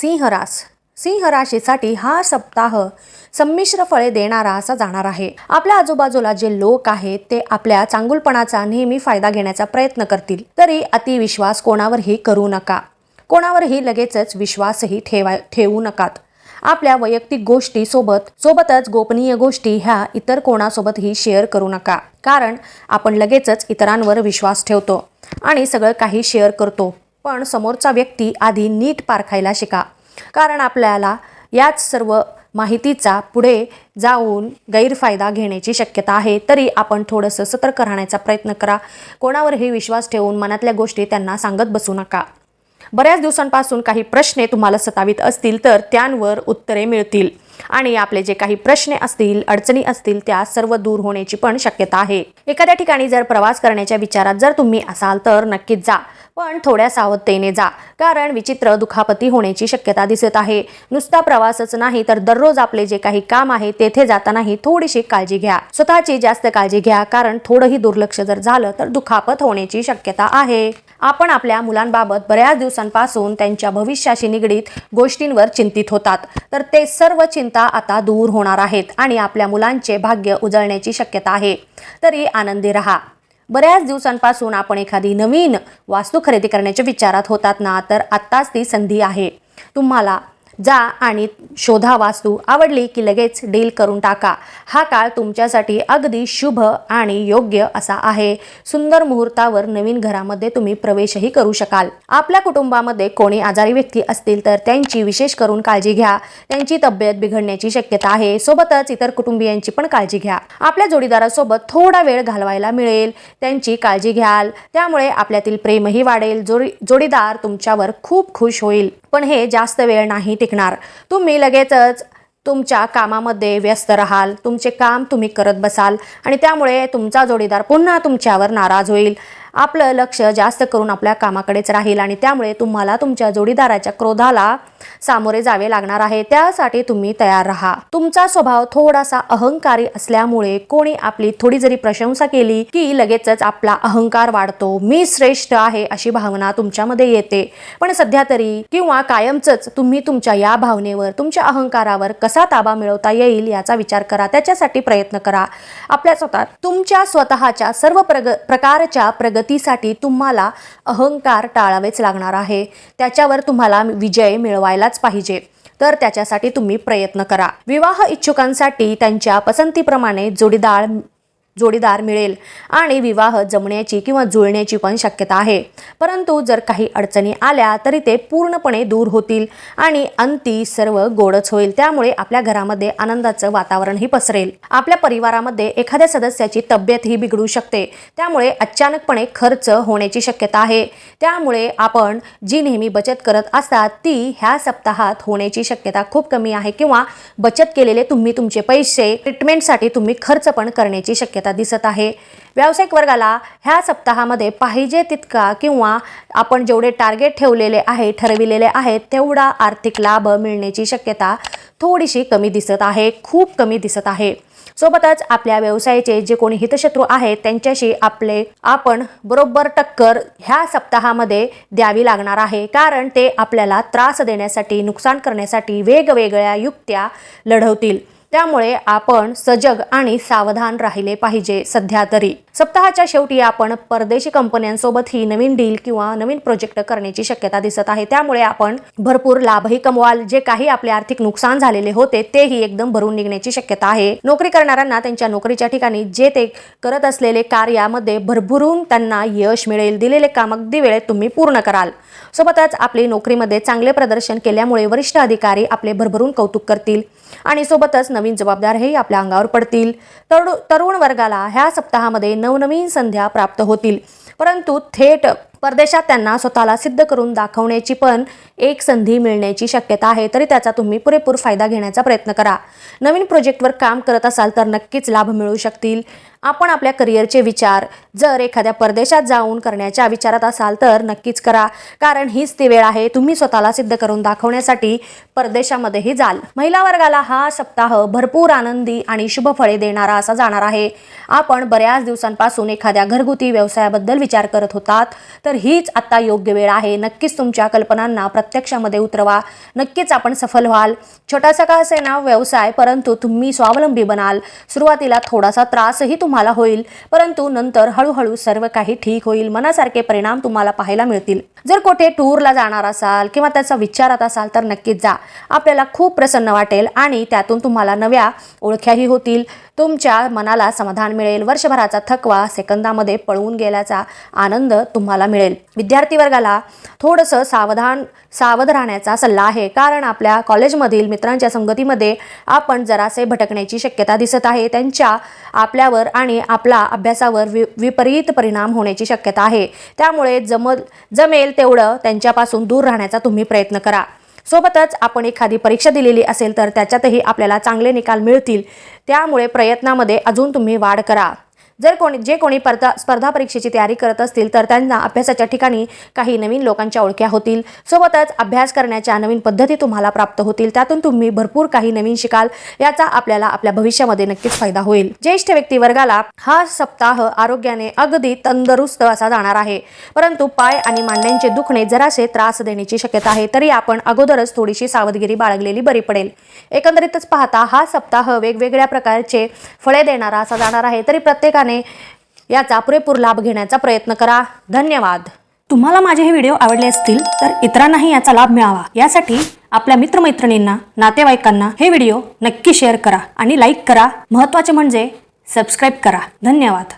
सिंहरास. सिंह राशीसाठी हा सप्ताह संमिश्र फळे देणारा असा जाणार आहे. आपल्या आजूबाजूला जे लोक आहेत ते आपल्या चांगुलपणाचा नेहमी फायदा घेण्याचा प्रयत्न करतील. तरी अतिविश्वास कोणावरही करू नका. कोणावरही लगेचच विश्वासही ठेवा ठेवू नकात. आपल्या वैयक्तिक गोष्टी सोबत सोबतच गोपनीय गोष्टी ह्या इतर कोणासोबतही शेअर करू नका. कारण आपण लगेचच इतरांवर विश्वास ठेवतो आणि सगळं काही शेअर करतो. पण समोरचा व्यक्ती आधी नीट पारखायला शिका. कारण आपल्याला याच सर्व माहितीचा पुढे जाऊन गैरफायदा घेण्याची शक्यता आहे. तरी आपण थोडंसं सतर्क राहण्याचा प्रयत्न करा. कोणावरही विश्वास ठेवून मनातल्या गोष्टी त्यांना सांगत बसू नका. बऱ्याच दिवसांपासून काही प्रश्न तुम्हाला सतावित असतील तर त्यांवर उत्तरे मिळतील. आणि आपले जे काही प्रश्न असतील अडचणी असतील त्या सर्व दूर होण्याची पण शक्यता आहे. एखाद्या ठिकाणी जर प्रवास करण्याच्या विचारात जर तुम्ही असाल तर नक्कीच जा. पण थोड्या सावधतेने जा. कारण विचित्र दुखापती होण्याची शक्यता दिसत आहे. नुसता प्रवासच नाही तर दररोज आपले जे काही काम आहे तेथे जातानाही थोडीशी काळजी घ्या. स्वतःची जास्त काळजी घ्या कारण थोडंही दुर्लक्ष जर झालं तर दुखापत होण्याची शक्यता आहे. आपण आपल्या मुलांबाबत बऱ्याच दिवसांपासून त्यांच्या भविष्याशी निगडीत गोष्टींवर चिंतित होतात. तर ते सर्व चिंता आता दूर होणार आहेत आणि आपल्या मुलांचे भाग्य उजळण्याची शक्यता आहे. तरी आनंदी रहा. बऱ्याच दिवसांपासून आपण एखादी नवीन वास्तू खरेदी करण्याच्या विचारात होतात ना तर आत्ताच ती संधी आहे. तुम्हाला जा आणि शोधा वास्तू. आवडली की लगेच डील करून टाका. हा काळ तुमच्यासाठी अगदी शुभ आणि योग्य असा आहे. सुंदर मुहूर्तावर नवीन घरामध्ये तुम्ही प्रवेशही करू शकाल. आपल्या कुटुंबामध्ये कोणी आजारी व्यक्ती असतील तर त्यांची विशेष करून काळजी घ्या. त्यांची तब्येत बिघडण्याची शक्यता आहे. सोबतच इतर कुटुंबियांची पण काळजी घ्या. आपल्या जोडीदारासोबत थोडा वेळ घालवायला मिळेल. त्यांची काळजी घ्याल. त्यामुळे आपल्यातील प्रेमही वाढेल. जोडी जोडीदार तुमच्यावर खूप खुश होईल. पण हे जास्त वेळ नाही टिकणार. तुम्ही लगेचच तुमच्या कामामध्ये व्यस्त राहाल तुमचे काम तुम्ही करत बसाल आणि त्यामुळे तुमचा जोडीदार पुन्हा तुमच्यावर नाराज होईल. आपलं लक्ष जास्त करून आपल्या कामाकडेच राहील आणि त्यामुळे तुम्हाला तुमच्या जोडीदाराच्या क्रोधाला सामोरे जावे लागणार आहे. त्यासाठी तुम्ही तयार राहा. तुमचा स्वभाव थोडासा अहंकारी असल्यामुळे कोणी आपली थोडी जरी प्रशंसा केली की लगेचच आपला अहंकार वाढतो. मी श्रेष्ठ आहे अशी भावना तुमच्यामध्ये येते. पण सध्या तरी किंवा कायमच तुम्ही तुमच्या या भावनेवर तुमच्या अहंकारावर कसा ताबा मिळवता येईल याचा विचार करा. त्याच्यासाठी प्रयत्न करा. आपल्या स्वतः तुमच्या स्वतःच्या सर्व प्रग प्रकारच्या प्रगतीसाठी तुम्हाला अहंकार टाळावेच लागणार आहे. त्याच्यावर तुम्हाला विजय मिळवायलाच पाहिजे. तर त्याच्यासाठी तुम्ही प्रयत्न करा. विवाह इच्छुकांसाठी त्यांच्या पसंतीप्रमाणे जोडीदार जोडीदार मिळेल. आणि विवाह जमण्याची किंवा जुळण्याची पण शक्यता आहे. परंतु जर काही अडचणी आल्या तरी ते पूर्णपणे दूर होतील आणि अंती सर्व गोडच होईल. त्यामुळे आपल्या घरामध्ये आनंदाचं वातावरणही पसरेल. आपल्या परिवारामध्ये एखाद्या सदस्याची तब्येतही बिघडू शकते. त्यामुळे अचानकपणे खर्च होण्याची शक्यता आहे. त्यामुळे आपण जी नेहमी बचत करत असतात ती ह्या सप्ताहात होण्याची शक्यता खूप कमी आहे. किंवा बचत केलेले तुम्ही तुमचे पैसे ट्रीटमेंटसाठी तुम्ही खर्च पण करण्याची शक्यता दिसत आहे. व्यावसायिक वर्गाला ह्या सप्ताहामध्ये पाहिजे तितका किंवा आपण जेवढे टार्गेट ठेवलेले आहे ठरविलेले आहेत तेवढा आर्थिक लाभ मिळण्याची शक्यता थोडीशी कमी दिसत आहे खूप कमी दिसत आहे. सोबतच आपल्या व्यवसायाचे जे कोणी हितशत्रू आहेत त्यांच्याशी आपले आपण बरोबर टक्कर ह्या सप्ताहामध्ये द्यावी लागणार आहे. कारण ते आपल्याला त्रास देण्यासाठी नुकसान करण्यासाठी वेगवेगळ्या युक्त्या लढवतील. त्यामुळे आपण सजग आणि सावधान राहिले पाहिजे सध्या तरी. सप्ताहाच्या शेवटी आपण परदेशी कंपन्यांसोबत ही नवीन डील किंवा नवीन प्रोजेक्ट करण्याची शक्यता दिसत आहे. त्यामुळे आपण भरपूर लाभही कमवाल. जे काही आपले आर्थिक नुकसान झालेले होते तेही एकदम भरून निघण्याची शक्यता आहे. नोकरी करणाऱ्यांना त्यांच्या नोकरीच्या ठिकाणी जे ते करत असलेले कार्यामध्ये भरभरून त्यांना यश मिळेल. दिलेले काम अगदी वेळेत तुम्ही पूर्ण कराल. सोबतच आपली नोकरीमध्ये चांगले प्रदर्शन केल्यामुळे वरिष्ठ अधिकारी आपले भरभरून कौतुक करतील आणि सोबतच नवीन जबाबदारही आपल्या अंगावर पडतील. तरुण तरुण वर्गाला ह्या सप्ताहामध्ये नवनवीन संध्या प्राप्त होतील. परंतु थेट परदेशात त्यांना स्वतःला सिद्ध करून दाखवण्याची पण एक संधी मिळण्याची शक्यता आहे तरी त्याचा तुम्ही पुरेपूर फायदा घेण्याचा प्रयत्न करा. नवीन प्रोजेक्टवर काम करत असाल तर नक्कीच लाभ मिळू शकतील. आपण आपल्या करिअरचे विचार जर एखाद्या परदेशात जाऊन करण्याच्या विचारात असाल तर नक्कीच करा कारण हीच ती वेळ आहे तुम्ही स्वतःला सिद्ध करून दाखवण्यासाठी परदेशामध्येही जाल. महिला वर्गाला हा सप्ताह भरपूर आनंदी आणि शुभ फळे देणारा असा जाणार आहे. आपण बऱ्याच दिवसांपासून एखाद्या घरगुती व्यवसायाबद्दल विचार करत होतात तर तर हीच आता योग्य वेळ आहे. नक्कीच तुमच्या कल्पनांना प्रत्यक्षामध्ये उतरवा. नक्कीच आपण सफल व्हाल. छोटासा का असे ना व्यवसाय परंतु तुम्ही स्वावलंबी बनाल. सुरुवातीला थोडासा त्रासही तुम्हाला होईल परंतु नंतर हळूहळू सर्व काही ठीक होईल. मनासारखे परिणाम तुम्हाला पाहायला मिळतील. जर कुठे टूरला जाणार असाल किंवा त्याचा विचारात असाल तर नक्कीच जा. आपल्याला खूप प्रसन्न वाटेल आणि त्यातून तुम्हाला नव्या ओळख्याही होतील. तुमच्या मनाला समाधान मिळेल. वर्षभराचा थकवा सेकंदामध्ये पळवून गेल्याचा आनंद तुम्हाला मिळेल. विद्यार्थी वर्गाला थोडंसं सावधान सावध राहण्याचा सल्ला आहे. कारण आपल्या कॉलेजमधील मित्रांच्या संगतीमध्ये आपण जरासे भटकण्याची शक्यता दिसत आहे. त्यांच्या आपल्यावर आणि आपला अभ्यासावर वि विपरीत परिणाम होण्याची शक्यता आहे. त्यामुळे जम जमेल तेवढं त्यांच्यापासून दूर राहण्याचा तुम्ही प्रयत्न करा. सोबतच आपण एखादी परीक्षा दिलेली असेल तर त्याच्यातही आपल्याला चांगले निकाल मिळतील. त्यामुळे प्रयत्नामध्ये अजून तुम्ही वाढ करा. जर कोणी जे कोणी स्पर्धा स्पर्धा परीक्षेची तयारी करत असतील तर त्यांना अभ्यासाच्या ठिकाणी काही नवीन लोकांच्या ओळख्या होतील. सोबतच अभ्यास करण्याच्या नवीन पद्धती तुम्हाला प्राप्त होतील. त्यातून तुम्ही भरपूर काही नवीन शिकाल. याचा आपल्याला आपल्या भविष्यामध्ये नक्कीच फायदा होईल. ज्येष्ठ व्यक्ती वर्गाला हा सप्ताह आरोग्याने अगदी तंदुरुस्त असा जाणार आहे. परंतु पाय आणि मांड्यांचे दुखणे जरासे त्रास देण्याची शक्यता आहे तरी आपण अगोदरच थोडीशी सावधगिरी बाळगलेली बरी पडेल. एकंदरीतच पाहता हा सप्ताह वेगवेगळ्या प्रकारचे फळे देणारा असा जाणार आहे तरी प्रत्येकाने याचा पुरेपूर लाभ घेण्याचा प्रयत्न करा. धन्यवाद. तुम्हाला माझे हे व्हिडिओ आवडले असतील तर इतरांनाही याचा लाभ मिळावा. यासाठी आपल्या मित्रमैत्रिणींना नातेवाईकांना हे व्हिडिओ नक्की शेअर करा आणि लाईक करा. महत्त्वाचे म्हणजे सबस्क्राईब करा. धन्यवाद.